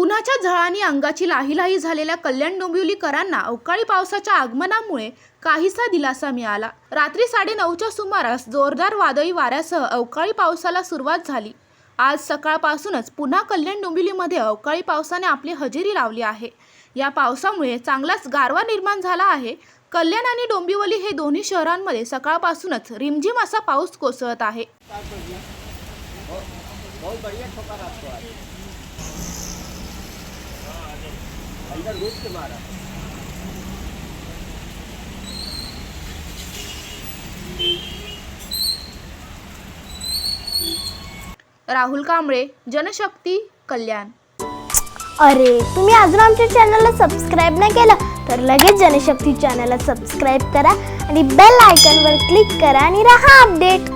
उन्हाच्या झळांनी अंगाची लाहीलाही झालेल्या कल्याण डोंबिवलीकरांना अवकाळी पावसाच्या आगमनामुळे काहीसा दिलासा मिळाला. रात्री साडेनऊच्या सुमारास जोरदार वादळी वाऱ्यासह अवकाळी पावसाला सुरुवात झाली. आज सकाळपासूनच पुन्हा कल्याण डोंबिवलीमध्ये अवकाळी पावसाने आपली हजेरी लावली आहे. या पावसामुळे चांगलाच गारवा निर्माण झाला आहे. कल्याण आणि डोंबिवली हे दोन्ही शहरांमध्ये सकाळपासूनच रिमझिम असा पाऊस कोसळत आहे. अंदर घुस के मारा राहुल कांबळे जनशक्ती कल्याण. अरे तुम्ही अजून आमच्या चॅनलला सबस्क्राईब नाही केलं तर लगेच जनशक्ती चॅनलला सबस्क्राईब करा आणि बेल आयकॉनवर क्लिक करा आणि राहा अपडेट